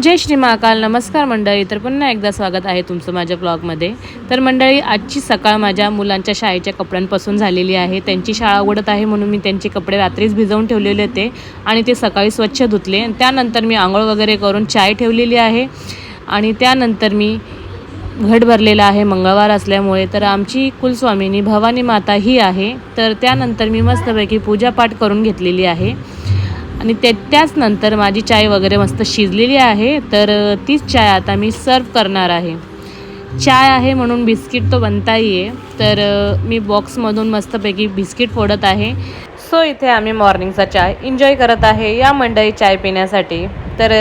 जय श्री महाकाल नमस्कार मंडळी. तर पुन्हा एकदा स्वागत आहे तुमचं माझ्या ब्लॉगमध्ये. तर मंडळी आजची सकाळ माझ्या मुलांच्या शाळेच्या कपड्यांपासून झालेली आहे. त्यांची शाळा उघडत आहे म्हणून मी त्यांचे कपडे रात्रीच भिजवून ठेवलेले होते आणि ते सकाळी स्वच्छ धुतले. आणि त्यानंतर मी आंघोळ वगैरे करून चाय ठेवलेली आहे. आणि त्यानंतर मी घट भरलेला आहे मंगळवार असल्यामुळे. तर आमची कुलस्वामिनी भवानी माता ही आहे. तर त्यानंतर मी मस्तपैकी पूजापाठ करून घेतलेली आहे. आणि ते त्याच नंतर माझी चाय वगैरे मस्त शिजलेली आहे तर तीच चाय आता मी सर्व करणार आहे. चाय आहे म्हणून बिस्किट तो बनताही आहे तर मी बॉक्समधून मस्तपैकी बिस्किट फोडत आहे. सो इथे आम्ही मॉर्निंगचा चाय एन्जॉय करत आहे या मंडळी चाय पिण्यासाठी. तर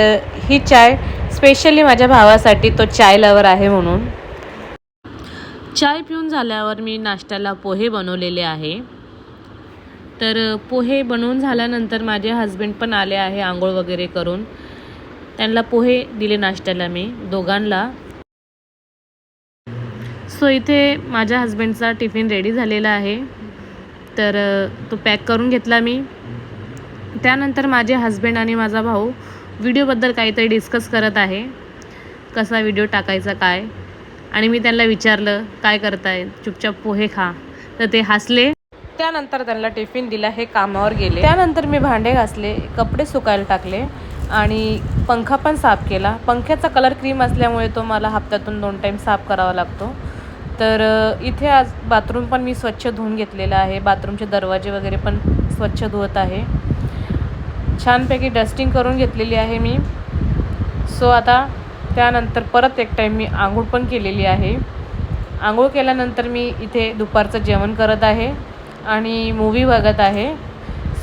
ही चाय स्पेशली माझ्या भावासाठी तो चाय लवर आहे म्हणून. चाय पिऊन झाल्यावर मी नाश्त्याला पोहे बनवलेले आहे. तर पोहे बनवून झाल्यानंतर माझे हस्बंड पण आले आहे आंघोळ वगैरे करून. त्यांना पोहे दिले नाश्त्याला मी दोघांना सो इथे माझ्या हस्बंडचा टिफिन रेडी झालेला आहे. तर तो पॅक करून घेतला मी. त्यानंतर माझे हस्बंड आणि माझा भाऊ व्हिडिओबद्दल काहीतरी डिस्कस करत आहे. कसा व्हिडिओ टाकायचा काय? आणि मी त्यांना विचारलं काय करताय? चुपचाप पोहे खा. तर ते हसले. त्यानंतर त्यांना टिफिन दिला हे कामावर गेले. त्यानंतर मी भांडे घासले कपडे सुकायला टाकले आणि पंखा पण साफ केला. पंख्याचा कलर क्रीम असल्यामुळे तो मला हप्त्यातून दोन टाईम साफ करावा लागतो. तर इथे आज बाथरूम पण मी स्वच्छ धुवून घेतलेलं आहे. बाथरूमचे दरवाजे वगैरे पण स्वच्छ धुवत आहे. छानपैकी डस्टिंग करून घेतलेली आहे मी. सो आता त्यानंतर परत एक टाईम मी आंघोळ पण केलेली आहे. आंघोळ केल्यानंतर मी इथे दुपारचं जेवण करत आहे. आणि मूवी बघत आहे.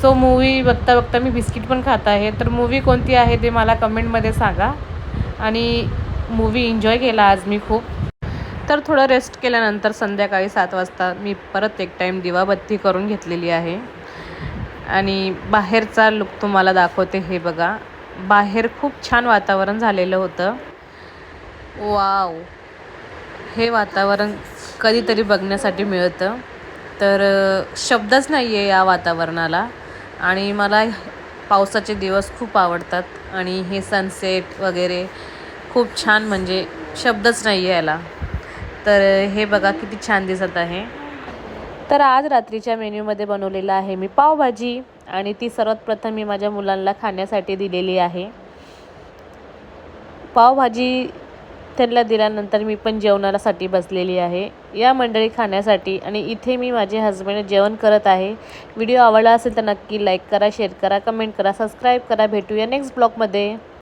सो मूवी बघता बघता मी बिस्किट पण खात आहे. तर मूवी कोणती आहे ते मला कमेंटमध्ये सांगा. आणि मूवी एन्जॉय केला आज मी खूप. तर थोडं रेस्ट केल्यानंतर संध्याकाळी सात वाजता मी परत एक टाईम दिवाबत्ती करून घेतलेली आहे. आणि बाहेरचा लुक तुम्हाला दाखवते हे बघा. बाहेर खूप छान वातावरण झालेलं होतं. वाव हे वातावरण कधीतरी बघण्यासाठी मिळतं. तर शब्दच नाही आहे या वातावरणाला. आणि मला पावसाचे दिवस खूप आवडतात आणि हे सनसेट वगैरे खूप छान म्हणजे शब्दच नाही आहे याला. तर हे बघा किती छान दिसत आहे. तर आज रात्रीच्या मेन्यूमध्ये बनवलेलं आहे मी पावभाजी आणि ती सर्वात प्रथम मी माझ्या मुलांना खाण्यासाठी दिलेली आहे. पावभाजी त्यांना दिल्यानंतर मी पण जेवणासाठी बसलेली आहे. या मंडळी खाण्यासाठी आणि इथे मी माझे हस्बंड जेवण करत आहे. व्हिडिओ आवडला असेल तर नक्की लाईक करा शेअर करा कमेंट करा सबस्क्राईब करा. भेटूया नेक्स्ट ब्लॉगमध्ये